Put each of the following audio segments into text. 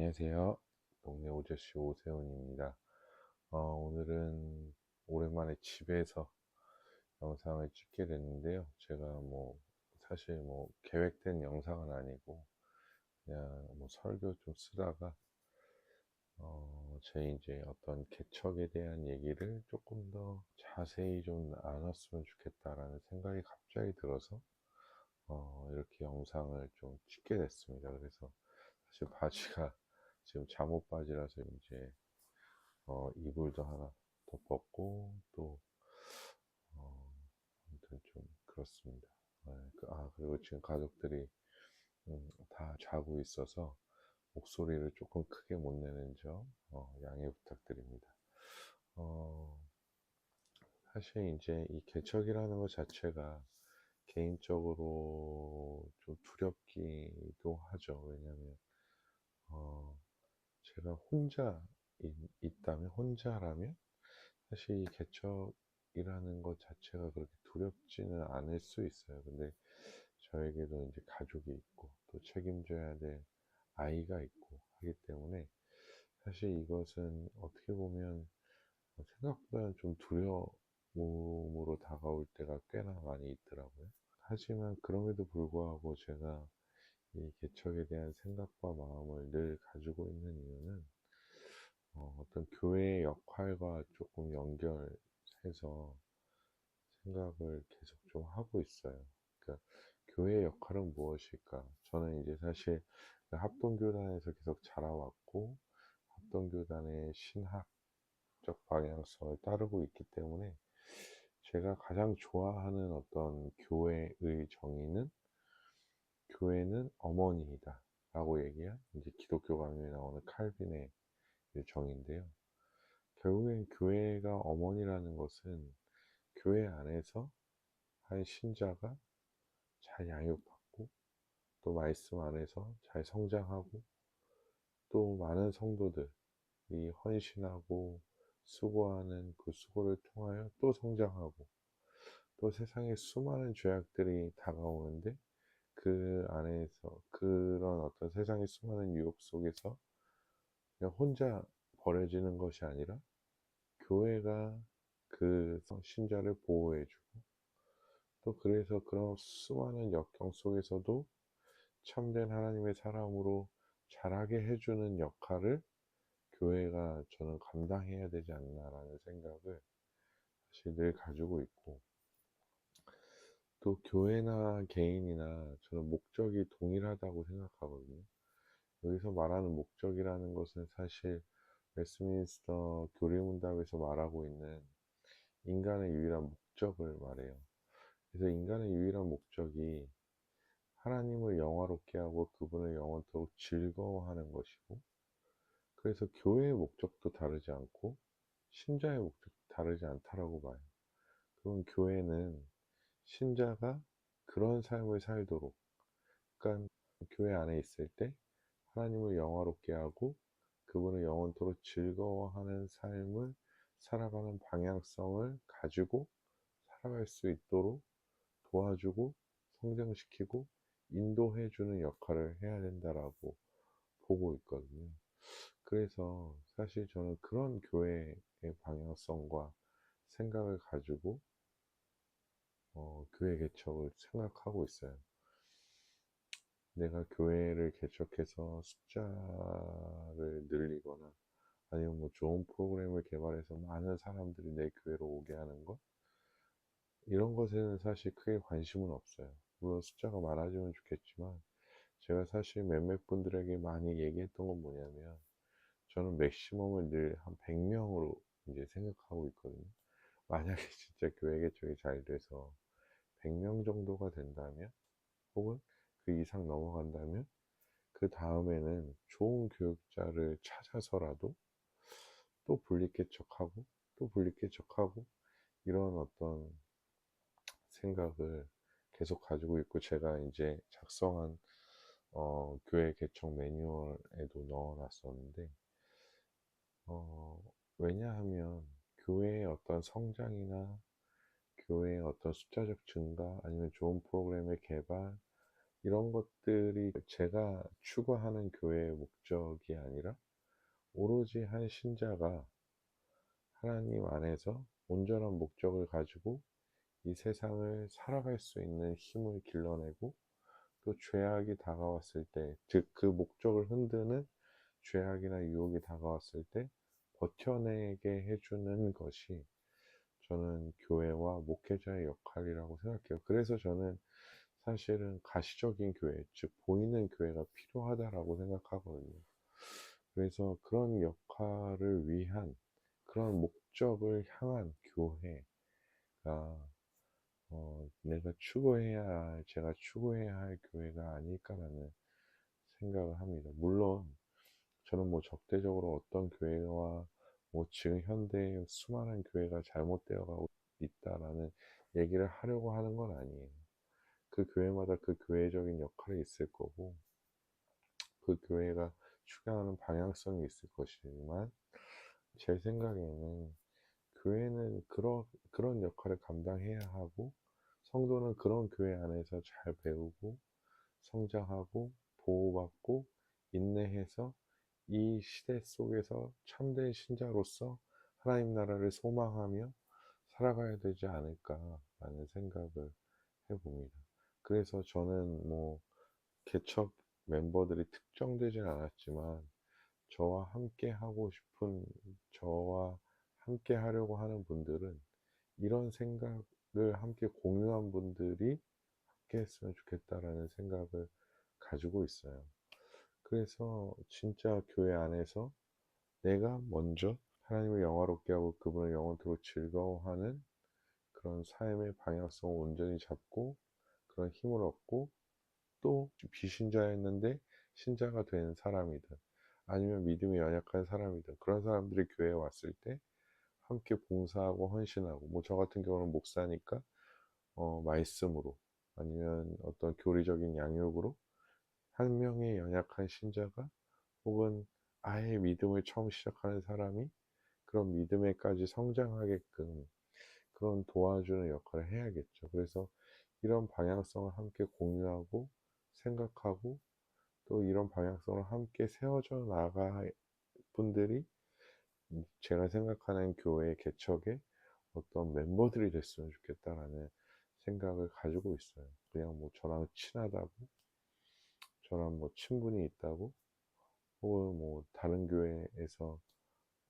안녕하세요. 동네 오저씨 오세훈입니다. 어, 오늘은 오랜만에 집에서 영상을 찍게 됐는데요. 제가 뭐 사실 뭐 계획된 영상은 아니고 그냥 뭐 설교 좀 쓰다가 어, 제 이제 어떤 개척에 대한 얘기를 조금 더 자세히 좀 나눴으면 좋겠다라는 생각이 갑자기 들어서 어, 이렇게 영상을 좀 찍게 됐습니다. 그래서 사실 바지가 지금 잠옷 바지라서 이제 어, 이불도 하나 덮었고 또 어, 아무튼 좀 그렇습니다. 네, 그, 아 그리고 지금 가족들이 음, 다 자고 있어서 목소리를 조금 크게 못 내는 점 어, 양해 부탁드립니다. 어, 사실 이제 이 개척이라는 것 자체가 개인적으로 좀 두렵기도 하죠. 왜냐하면 어, 제가 혼자 있, 다면 혼자라면 사실 이 개척이라는 것 자체가 그렇게 두렵지는 않을 수 있어요. 근데 저에게도 이제 가족이 있고 또 책임져야 될 아이가 있고 하기 때문에 사실 이것은 어떻게 보면 생각보다는 좀 두려움으로 다가올 때가 꽤나 많이 있더라고요. 하지만 그럼에도 불구하고 제가 이 개척에 대한 생각과 마음을 늘 가지고 있는 이유는 어, 떤 교회의 역할과 조금 연결해서 생각을 계속 좀 하고 있어요. 그러니까 교회의 역할은 무엇일까? 저는 이제 사실 그 합동교단에서 계속 자라왔고 합동교단의 신학적 방향성을 따르고 있기 때문에 제가 가장 좋아하는 어떤 교회의 정의는 교회는 어머니이다 라고 얘기한 이제 기독교 강요에 나오는 칼빈의 정의인데요. 결국엔 교회가 어머니라는 것은 교회 안에서 한 신자가 잘 양육받고 또 말씀 안에서 잘 성장하고 또 많은 성도들이 헌신하고 수고하는 그 수고를 통하여 또 성장하고 또 세상에 수많은 죄악들이 다가오는데 그 안에서 그런 어떤 세상의 수많은 유혹 속에서 그냥 혼자 버려지는 것이 아니라 교회가 그 신자를 보호해주고 또 그래서 그런 수많은 역경 속에서도 참된 하나님의 사람으로 자라게 해주는 역할을 교회가 저는 감당해야 되지 않나라는 생각을 사실 늘 가지고 있고 또 교회나 개인이나 저는 목적이 동일하다고 생각하거든요. 여기서 말하는 목적이라는 것은 사실 웨스민스터 교리문답에서 말하고 있는 인간의 유일한 목적을 말해요. 그래서 인간의 유일한 목적이 하나님을 영화롭게 하고 그분을 영원토록 즐거워하는 것이고 그래서 교회의 목적도 다르지 않고 신자의 목적도 다르지 않다라고 봐요. 그럼 교회는 신자가 그런 삶을 살도록 그러니까 교회 안에 있을 때 하나님을 영화롭게 하고 그분을 영원토록 즐거워하는 삶을 살아가는 방향성을 가지고 살아갈 수 있도록 도와주고 성장시키고 인도해주는 역할을 해야 된다라고 보고 있거든요. 그래서 사실 저는 그런 교회의 방향성과 생각을 가지고 어, 교회 개척을 생각하고 있어요. 내가 교회를 개척해서 숫자를 늘리거나 아니면 뭐 좋은 프로그램을 개발해서 많은 사람들이 내 교회로 오게 하는 것 이런 것에는 사실 크게 관심은 없어요. 물론 숫자가 많아지면 좋겠지만 제가 사실 몇몇 분들에게 많이 얘기했던 건 뭐냐면 저는 맥시멈을 늘 한 100명으로 이제 생각하고 있거든요. 만약에 진짜 교회 개척이 잘 돼서 100명 정도가 된다면 혹은 그 이상 넘어간다면 그 다음에는 좋은 교육자를 찾아서라도 또 분리개척하고 또 분리개척하고 이런 어떤 생각을 계속 가지고 있고 제가 이제 작성한 어, 교회 개척 매뉴얼에도 넣어놨었는데 어, 왜냐하면 교회의 어떤 성장이나 교회의 어떤 숫자적 증가 아니면 좋은 프로그램의 개발 이런 것들이 제가 추구하는 교회의 목적이 아니라 오로지 한 신자가 하나님 안에서 온전한 목적을 가지고 이 세상을 살아갈 수 있는 힘을 길러내고 또 죄악이 다가왔을 때, 즉 그 목적을 흔드는 죄악이나 유혹이 다가왔을 때 버텨내게 해주는 것이 저는 교회와 목회자의 역할이라고 생각해요. 그래서 저는 사실은 가시적인 교회, 즉 보이는 교회가 필요하다라고 생각하거든요. 그래서 그런 역할을 위한 그런 목적을 향한 교회가 어, 내가 추구해야 할, 제가 추구해야 할 교회가 아닐까라는 생각을 합니다. 물론 저는 뭐 적대적으로 어떤 교회와 뭐 지금 현대의 수많은 교회가 잘못되어 가고 있다라는 얘기를 하려고 하는 건 아니에요. 그 교회마다 그 교회적인 역할이 있을 거고 그 교회가 추구하는 방향성이 있을 것이지만 제 생각에는 교회는 그런 그런 역할을 감당해야 하고 성도는 그런 교회 안에서 잘 배우고 성장하고 보호받고 인내해서 이 시대 속에서 참된 신자로서 하나님 나라를 소망하며 살아가야 되지 않을까라는 생각을 해봅니다. 그래서 저는 뭐 개척 멤버들이 특정되진 않았지만 저와 함께 하고 싶은 저와 함께 하려고 하는 분들은 이런 생각을 함께 공유한 분들이 함께 했으면 좋겠다라는 생각을 가지고 있어요. 그래서 진짜 교회 안에서 내가 먼저 하나님을 영화롭게 하고 그분을 영원토록 즐거워하는 그런 삶의 방향성을 온전히 잡고 그런 힘을 얻고 또 비신자였는데 신자가 된 사람이든 아니면 믿음이 연약한 사람이든 그런 사람들이 교회에 왔을 때 함께 봉사하고 헌신하고 뭐 저 같은 경우는 목사니까 어 말씀으로 아니면 어떤 교리적인 양육으로 한 명의 연약한 신자가 혹은 아예 믿음을 처음 시작하는 사람이 그런 믿음에까지 성장하게끔 그런 도와주는 역할을 해야겠죠. 그래서 이런 방향성을 함께 공유하고 생각하고 또 이런 방향성을 함께 세워져 나가 분들이 제가 생각하는 교회 개척의 어떤 멤버들이 됐으면 좋겠다라는 생각을 가지고 있어요. 그냥 뭐 저랑 친하다고, 저랑 뭐 친분이 있다고, 혹은 뭐 다른 교회에서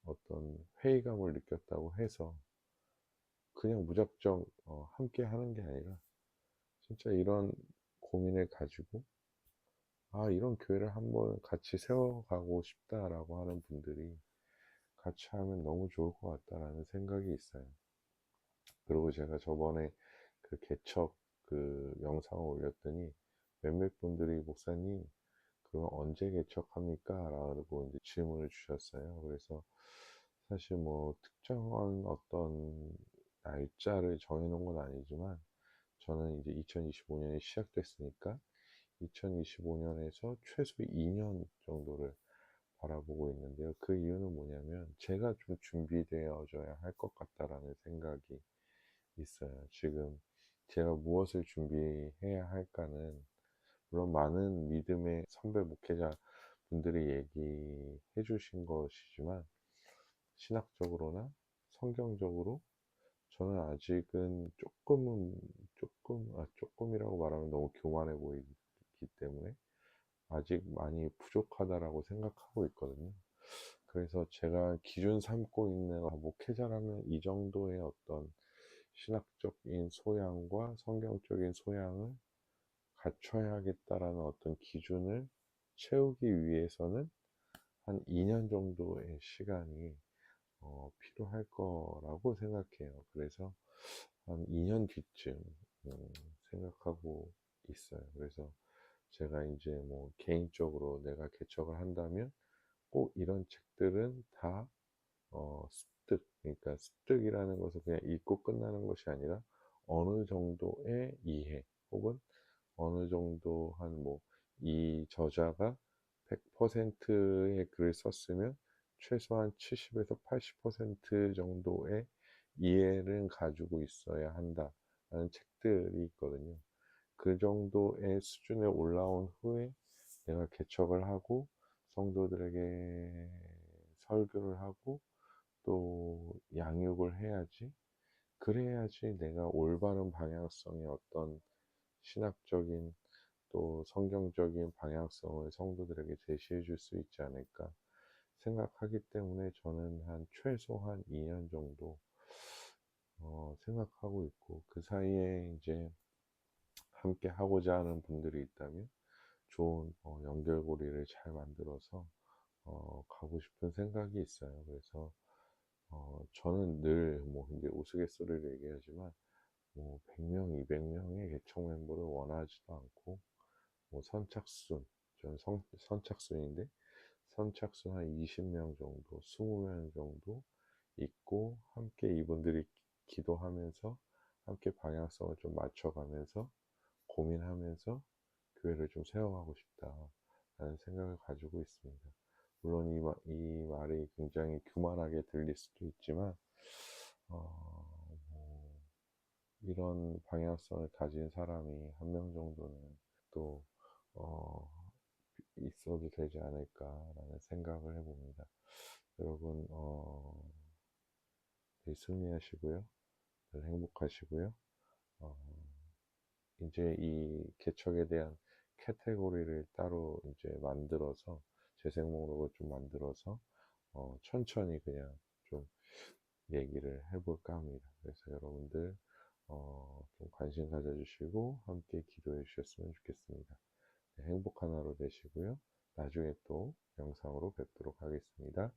어떤 회의감을 느꼈다고 해서 그냥 무작정 어, 함께 하는 게 아니라 진짜 이런 고민을 가지고 아 이런 교회를 한번 같이 세워가고 싶다라고 하는 분들이 같이 하면 너무 좋을 것 같다라는 생각이 있어요. 그리고 제가 저번에 그 개척 그 영상을 올렸더니 몇몇 분들이 목사님 그럼 언제 개척합니까? 라고 이제 질문을 주셨어요. 그래서 사실 뭐 특정한 어떤 날짜를 정해놓은 건 아니지만 저는 이제 2025년이 시작됐으니까 2025년에서 최소 2년 정도를 바라보고 있는데요. 그 이유는 뭐냐면 제가 좀 준비되어져야 할 것 같다라는 생각이 있어요. 지금 제가 무엇을 준비해야 할까는 물론 많은 믿음의 선배 목회자 분들이 얘기해 주신 것이지만 신학적으로나 성경적으로 저는 아직은 조금은 조금 아 조금이라고 말하면 너무 교만해 보이기 때문에 아직 많이 부족하다라고 생각하고 있거든요. 그래서 제가 기준 삼고 있는 아, 목회자라면 이 정도의 어떤 신학적인 소양과 성경적인 소양을 갖춰야겠다라는 어떤 기준을 채우기 위해서는 한 2년 정도의 시간이 어, 필요할 거라고 생각해요. 그래서 한 2년 뒤쯤 음, 생각하고 있어요. 그래서 제가 이제 뭐 개인적으로 내가 개척을 한다면 꼭 이런 책들은 다 어, 습득, 그러니까 습득이라는 것은 그냥 읽고 끝나는 것이 아니라 어느 정도의 이해 혹은 어느 정도 한 뭐 이 저자가 100%의 글을 썼으면 최소한 70에서 80% 정도의 이해를 가지고 있어야 한다라는 책들이 있거든요. 그 정도의 수준에 올라온 후에 내가 개척을 하고 성도들에게 설교를 하고 또 양육을 해야지. 그래야지 내가 올바른 방향성의 어떤 신학적인 또 성경적인 방향성을 성도들에게 제시해 줄 수 있지 않을까 생각하기 때문에 저는 한 최소한 2년 정도 어, 생각하고 있고 그 사이에 이제 함께 하고자 하는 분들이 있다면 좋은 어, 연결고리를 잘 만들어서 어, 가고 싶은 생각이 있어요. 그래서 어, 저는 늘 뭐 이제 우스갯소리를 얘기하지만 뭐 100명, 200명의 개척 멤버를 원하지도 않고 뭐 선착순, 저는 선, 선착순인데 선착순 한 20명 정도, 20명 정도 있고 함께 이분들이 기도하면서 함께 방향성을 좀 맞춰가면서 고민하면서 교회를 좀 세워가고 싶다라는 생각을 가지고 있습니다. 물론 이, 마, 이 말이 굉장히 교만하게 들릴 수도 있지만 어, 뭐 이런 방향성을 가진 사람이 한 명 정도는 또 어, 있어도 되지 않을까라는 생각을 해봅니다. 여러분 어, 늘 승리하시고요. 늘 행복하시고요. 어, 이제 이 개척에 대한 카테고리를 따로 이제 만들어서 재생 목록을 좀 만들어서 어, 천천히 그냥 좀 얘기를 해볼까 합니다. 그래서 여러분들 어, 좀 관심 가져주시고 함께 기도해 주셨으면 좋겠습니다. 네, 행복한 하루 되시고요. 나중에 또 영상으로 뵙도록 하겠습니다.